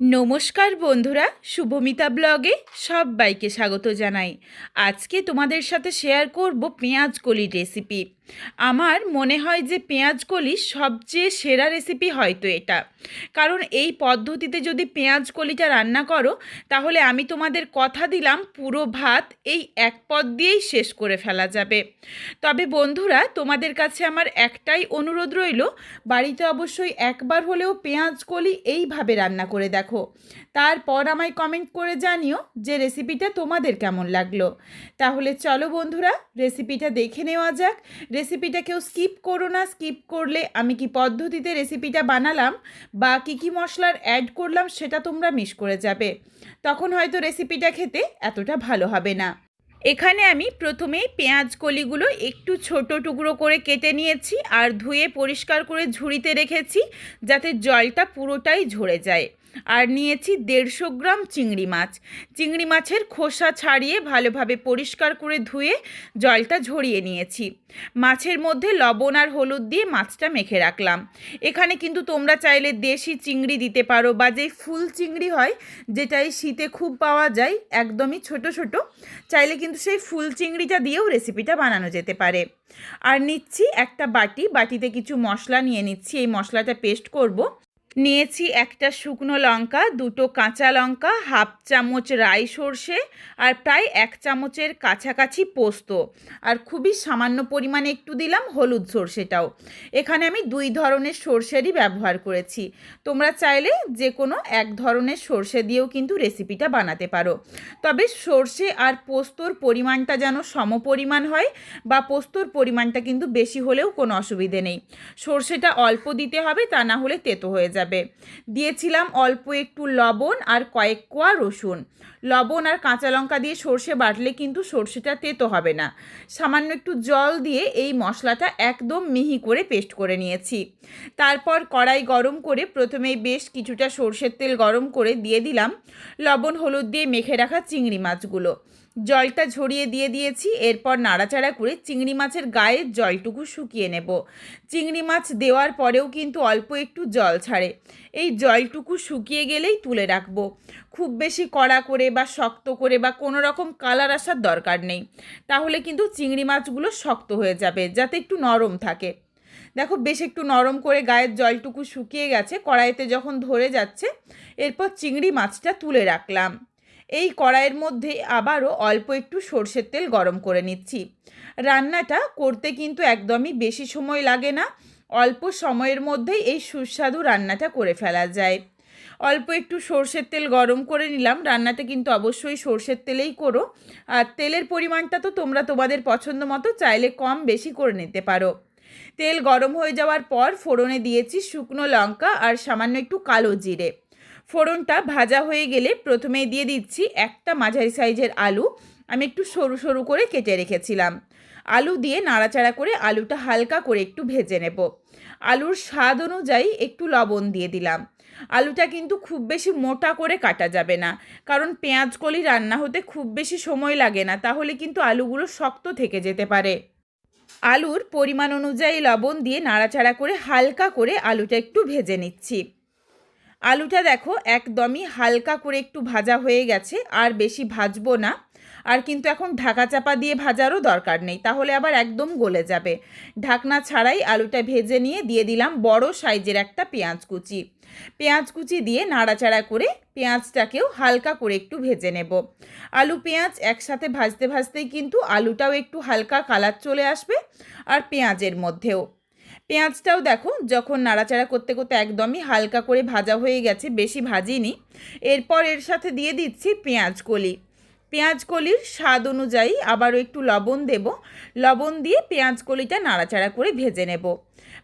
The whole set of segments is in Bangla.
নমস্কার বন্ধুরা, শুভমিতা ব্লগে সবাইকে স্বাগত জানাই। আজকে তোমাদের সাথে শেয়ার করব পেঁয়াজ কলির রেসিপি আমার মনে হয় যে পেঁয়াজ কলি সবচেয়ে সেরা রেসিপি হয়তো এটা। কারণ এই পদ্ধতিতে যদি পেঁয়াজ কলিটা রান্না করো, তাহলে আমি তোমাদের কথা দিলাম পুরো ভাত এই এক পদ দিয়েই শেষ করে ফেলা যাবে। তবে বন্ধুরা, তোমাদের কাছে আমার একটাই অনুরোধ রইল, বাড়িতে অবশ্যই একবার হলেও পেঁয়াজ কলি এইভাবে রান্না করে দেখো। তারপর আমায় কমেন্ট করে জানিও যে রেসিপিটা তোমাদের কেমন লাগল। তাহলে চলো বন্ধুরা রেসিপিটা দেখে নেওয়া যাক। রেসিপিটা কেউ স্কিপ করো না স্কিপ করলে আমি কি পদ্ধতিতে রেসিপিটা বানালাম বা কী কী মশলার অ্যাড করলাম সেটা তোমরা মিস করে যাবে। তখন হয়তো রেসিপিটা খেতে এতটা ভালো হবে না। এখানে আমি প্রথমেই পেঁয়াজ কলিগুলো একটু ছোট টুকরো করে কেটে নিয়েছি আর ধুয়ে পরিষ্কার করে ঝুড়িতে রেখেছি যাতে জলটা পুরোটাই ঝরে যায়। আর নিয়েছি দেড়শো গ্রাম চিংড়ি মাছ। চিংড়ি মাছের খোসা ছাড়িয়ে ভালোভাবে পরিষ্কার করে ধুয়ে জলটা ঝরিয়ে নিয়েছি। মাছের মধ্যে লবণ আর হলুদ দিয়ে মাছটা মেখে রাখলাম। এখানে কিন্তু তোমরা চাইলে দেশি চিংড়ি দিতে পারো বা যে ফুল চিংড়ি হয় যেটা এই শীতে খুব পাওয়া যায়, একদমই ছোট ছোট, চাইলে কিন্তু সেই ফুল চিংড়িটা দিয়েও রেসিপিটা বানানো যেতে পারে। আর নিচ্ছি একটা বাটি, বাটিতে কিছু মশলা নিয়ে নিচ্ছি। এই মশলাটা পেস্ট করব। নিয়েছি একটা শুকনো লঙ্কা, দুটো কাঁচা লঙ্কা, হাফ চামচ রাই সর্ষে আর প্রায় এক চামচের কাছাকাছি পোস্ত। আর খুবই সামান্য পরিমাণে একটু দিলাম হলুদ সর্ষেটাও। এখানে আমি দুই ধরনের সর্ষেরই ব্যবহার করেছি। তোমরা চাইলে যে কোনো এক ধরনের সর্ষে দিয়েও কিন্তু রেসিপিটা বানাতে পারো। তবে সর্ষে আর পোস্তর পরিমাণটা যেন সমপরিমাণ হয় বা পোস্তর পরিমাণটা কিন্তু বেশি হলেও কোনো অসুবিধে নেই। সর্ষেটা অল্প দিতে হবে, তা না হলে তেতো হয়ে যাবে। যাবে। দিয়েছিলাম অল্প একটু লবণ আর কয়েক কোয়া রসুন। লবণ আর কাঁচা লঙ্কা দিয়ে সর্ষে বাটলে কিন্তু সর্ষেটা তেতো হবে না। সামান্য একটু জল দিয়ে এই মশলাটা একদম মিহি করে পেস্ট করে নিয়েছি। তারপর কড়াই গরম করে প্রথমেই বেশ কিছুটা সর্ষের তেল গরম করে দিয়ে দিলাম। লবণ, হলুদ দিয়ে মেখে রাখা চিংড়ি মাছগুলো। জলটা ঝরিয়ে দিয়ে দিয়েছি, এরপর নাড়াচাড়া করে চিংড়ি মাছের গায়ের জলটুকু শুকিয়ে নেব। চিংড়ি মাছ দেওয়ার পরেও কিন্তু অল্প একটু জল ছাড়ে। এই জলটুকু শুকিয়ে গেলেই তুলে রাখব। খুব বেশি কড়া করে বা শক্ত করে বা কোনো রকম কালার আসার দরকার নেই। তাহলে কিন্তু চিংড়ি মাছগুলো শক্ত হয়ে যাবে, যাতে একটু নরম থাকে। দেখো, বেশ একটু নরম করে গায়ের জলটুকু শুকিয়ে গেছে, কড়াইতে যখন ধরে যাচ্ছে, এরপর চিংড়ি মাছটা তুলে রাখলাম। এই কড়াইয়ের মধ্যে আবারও অল্প একটু সর্ষের তেল গরম করে নিচ্ছি। রান্নাটা করতে কিন্তু একদমই বেশি সময় লাগে না। অল্প সময়ের মধ্যেই এই সুস্বাদু রান্নাটা করে ফেলা যায়। অল্প একটু সর্ষের তেল গরম করে নিলাম। রান্নাটা কিন্তু অবশ্যই সর্ষের তেলেই করো। আর তেলের পরিমাণটা তো তোমরা তোমাদের পছন্দ মতো চাইলে কম বেশি করে নিতে পারো। তেল গরম হয়ে যাওয়ার পর ফোড়নে দিয়েছি শুকনো লঙ্কা আর সামান্য একটু কালো জিরে। ফোড়নটা ভাজা হয়ে গেলে প্রথমেই দিয়ে দিচ্ছি একটা মাঝারি সাইজের আলু। আমি একটু সরু সরু করে কেটে রেখেছিলাম। আলু দিয়ে নাড়াচাড়া করে আলুটা হালকা করে একটু ভেজে নেব। আলুর স্বাদ অনুযায়ী একটু লবণ দিয়ে দিলাম। আলুটা কিন্তু খুব বেশি মোটা করে কাটা যাবে না, কারণ পেঁয়াজ কলি রান্না হতে খুব বেশি সময় লাগে না, তাহলে কিন্তু আলুগুলো শক্ত থেকে যেতে পারে। আলুর পরিমাণ অনুযায়ী লবণ দিয়ে নাড়াচাড়া করে হালকা করে আলুটা একটু ভেজে নিচ্ছি। আলুটা দেখো একদমই হালকা করে একটু ভাজা হয়ে গেছে, আর বেশি ভাজবো না। আর কিন্তু এখন ঢাকা চাপা দিয়ে ভাজারও দরকার নেই, তাহলে আবার একদম গলে যাবে। ঢাকনা ছাড়াই আলুটা ভেজে নিয়ে দিয়ে দিলাম বড় সাইজের একটা পেঁয়াজ কুচি। পেঁয়াজ কুচি দিয়ে নাড়াচাড়া করে পেঁয়াজটাকেও হালকা করে একটু ভেজে নেব। আলু পেঁয়াজ একসাথে ভাজতে ভাজতেই কিন্তু আলুটাও একটু হালকা কালার চলে আসবে, আর পেঁয়াজের মধ্যেও। পেঁয়াজটাও দেখো, যখন নাড়াচাড়া করতে করতে একদমই হালকা করে ভাজা হয়ে গেছে, বেশি ভাজিনি। এরপর এর সাথে দিয়ে দিচ্ছি পেঁয়াজ কলি। পেঁয়াজ কলির স্বাদ অনুযায়ী আবারও একটু লবণ দেব। লবণ দিয়ে পেঁয়াজ কলিটা নাড়াচাড়া করে ভেজে নেব।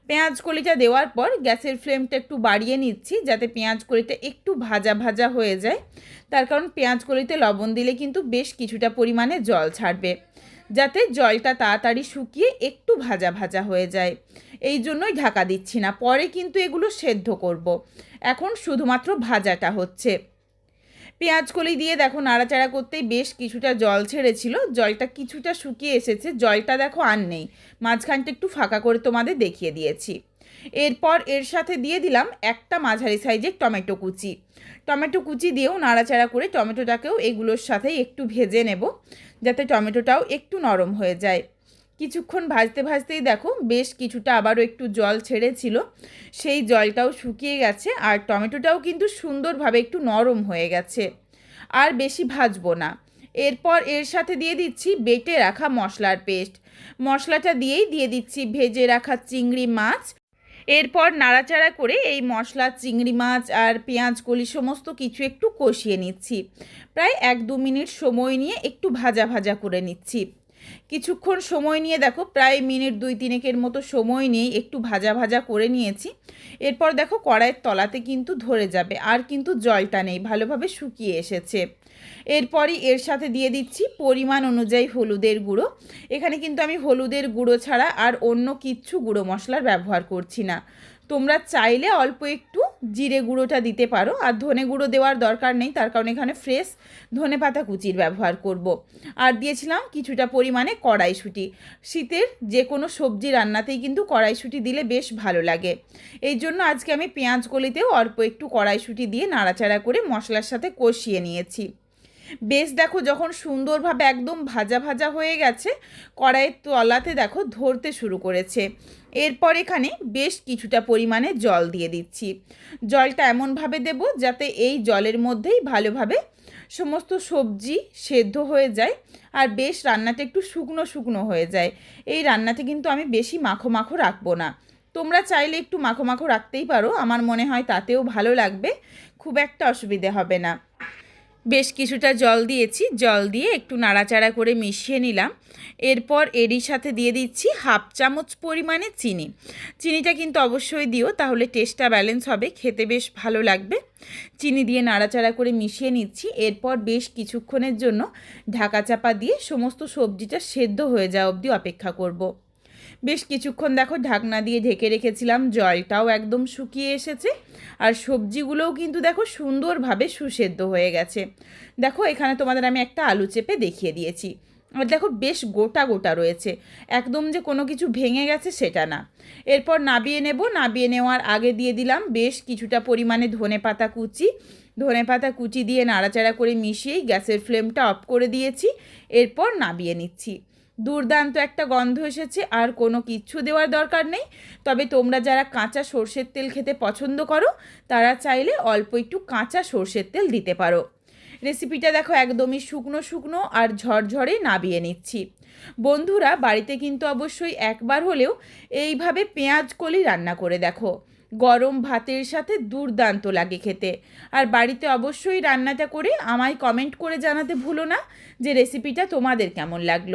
পেঁয়াজ কলিটা দেওয়ার পর গ্যাসের ফ্লেমটা একটু বাড়িয়ে নিচ্ছি, যাতে পেঁয়াজ কলিটা একটু ভাজা ভাজা হয়ে যায়। তার কারণ পেঁয়াজ কলিতে লবণ দিলে কিন্তু বেশ কিছুটা পরিমাণে জল ছাড়বে, যাতে জলটা তাড়াতাড়ি শুকিয়ে একটু ভাজা ভাজা হয়ে যায়। এই জন্যই ঢাকা দিচ্ছি না। পরে কিন্তু এগুলো সেদ্ধ করব। এখন শুধুমাত্র ভাজাটা হচ্ছে। পেঁয়াজ কলি দিয়ে দেখো নাড়াচাড়া করতেই বেশ কিছুটা জল ছেড়েছিল। জলটা কিছুটা শুকিয়ে এসেছে। জলটা দেখো আর নেই। মাঝখানটা একটু ফাঁকা করে তোমাদের দেখিয়ে দিয়েছি। এরপর এর সাথে দিয়ে দিলাম একটা মাঝারি সাইজের টমেটো কুচি। টমেটো কুচি দিয়েও নাড়াচাড়া করে টমেটোটাকেও এগুলোর সাথে একটু ভেজে নেব। যাতে টমেটোটাও একটু নরম হয়ে যায়। কিছুক্ষণ ভাজতে ভাজতেই দেখো বেশ কিছুটা আবারও একটু জল ছেড়েছিল। সেই জলটাও শুকিয়ে গেছে আর টমেটোটাও কিন্তু সুন্দরভাবে একটু নরম হয়ে গেছে। আর বেশি ভাজবো না। এরপর এর সাথে দিয়ে দিচ্ছি বেটে রাখা মশলার পেস্ট। মশলাটা দিয়েই দিয়ে দিচ্ছি ভেজে রাখা চিংড়ি মাছ। এরপর নাড়াচাড়া করে এই মশলা, চিংড়ি মাছ আর পেঁয়াজ কলি সমস্ত কিছু একটু কষিয়ে নিচ্ছি। প্রায় এক দু মিনিট সময় নিয়ে একটু ভাজা ভাজা করে নিচ্ছি। কিছুক্ষণ সময় নিয়ে দেখো, প্রায় মিনিট দুই তিনেকের মতো সময় নিয়ে একটু ভাজা ভাজা করে নিয়েছি। এরপর দেখো কড়াইয়ের তলাতে কিন্তু ধরে যাবে, আর কিন্তু জলটা নেই, ভালোভাবে শুকিয়ে এসেছে। এরপরই এর সাথে দিয়ে দিচ্ছি পরিমাণ অনুযায়ী হলুদের গুঁড়ো। এখানে কিন্তু আমি হলুদের গুঁড়ো ছাড়া আর অন্য কিচ্ছু গুঁড়ো মশলার ব্যবহার করছি না। তোমরা চাইলে অল্প একটু জিরে গুঁড়োটা দিতে পারো। আর ধনে গুঁড়ো দেওয়ার দরকার নেই, তার কারণে এখানে ফ্রেশ ধনে পাতা কুচির ব্যবহার করব। আর দিয়েছিলাম কিছুটা পরিমাণে কড়াইশুঁটি। শীতের যে কোনো সবজি রান্নাতেই কিন্তু কড়াইশুঁটি দিলে বেশ ভালো লাগে। এই জন্য আজকে আমি পেঁয়াজ কলিতেও অল্প একটু কড়াইশুঁটি দিয়ে নাড়াচাড়া করে মশলার সাথে কষিয়ে নিয়েছি। বেশ দেখো যখন সুন্দরভাবে একদম ভাজা ভাজা হয়ে গেছে, কড়াইয়ের তলাতে দেখো ধরতে শুরু করেছে। এরপর এখানে বেশ কিছুটা পরিমাণে জল দিয়ে দিচ্ছি। জলটা এমনভাবে দেব যাতে এই জলের মধ্যেই ভালোভাবে সমস্ত সবজি সেদ্ধ হয়ে যায় আর বেশ রান্নাটা একটু শুকনো শুকনো হয়ে যায়। এই রান্নাতে কিন্তু আমি বেশি মাখো মাখো রাখব না। তোমরা চাইলে একটু মাখো মাখো রাখতেই পারো, আমার মনে হয় তাতেও ভালো লাগবে, খুব একটা অসুবিধে হবে না। বেশ কিছুটা জল দিয়েছি। জল দিয়ে একটু নাড়াচাড়া করে মিশিয়ে নিলাম। এরপর এরই সাথে দিয়ে দিচ্ছি হাফ চামচ পরিমাণে চিনি। চিনিটা কিন্তু অবশ্যই দিও, তাহলে টেস্টটা ব্যালেন্স হবে। খেতে বেশ ভালো লাগবে। চিনি দিয়ে নাড়াচাড়া করে মিশিয়ে নিচ্ছি। এরপর বেশ কিছুক্ষণের জন্য ঢাকা চাপা দিয়ে সমস্ত সবজিটা সেদ্ধ হয়ে যাওয়া অবধি অপেক্ষা করব। বেশ কিছুক্ষণ দেখো ঢাকনা দিয়ে ঢেকে রেখেছিলাম, জলটাও একদম শুকিয়ে এসেছে। আর সবজিগুলোও কিন্তু দেখো সুন্দরভাবে সুসেদ্ধ হয়ে গেছে। দেখো এখানে তোমাদের আমি একটা আলু চেপে দেখিয়ে দিয়েছি। আর দেখো বেশ গোটা গোটা রয়েছে। একদম যে কোনো কিছু ভেঙে গেছে সেটা না। এরপর নাবিয়ে নেব। নাবিয়ে নেওয়ার আগে দিয়ে দিলাম বেশ কিছুটা পরিমাণে ধনে পাতা কুচি। ধনে পাতা কুচি দিয়ে নাড়াচাড়া করে মিশিয়েই গ্যাসের ফ্লেমটা অফ করে দিয়েছি। এরপর নাবিয়ে নিচ্ছি। দুর্দান্ত একটা গন্ধ এসেছে, আর কোনো কিচ্ছু দেওয়ার দরকার নেই। তবে তোমরা যারা কাঁচা সর্ষের তেল খেতে পছন্দ করো, তারা চাইলে অল্প একটু কাঁচা সর্ষের তেল দিতে পারো। রেসিপিটা দেখো একদমই শুকনো শুকনো আর ঝরঝরে নাবিয়ে নিচ্ছি। বন্ধুরা, বাড়িতে কিন্তু অবশ্যই একবার হলেও এইভাবে পেঁয়াজ কলি রান্না করে দেখো। গরম ভাতের সাথে দুর্দান্ত লাগে খেতে। আর বাড়িতে অবশ্যই রান্নাটা করে আমায় কমেন্ট করে জানাতে ভুলো না যে রেসিপিটা তোমাদের কেমন লাগল।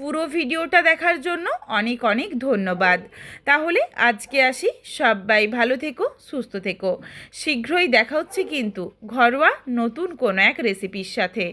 পুরো ভিডিওটা দেখার জন্য অনেক অনেক ধন্যবাদ। তাহলে আজকে আসি। সবাই ভালো থেকো, সুস্থ থেকো। শীঘ্রই দেখা হচ্ছে কিন্তু ঘরোয়া নতুন কোনো এক রেসিপির সাথে।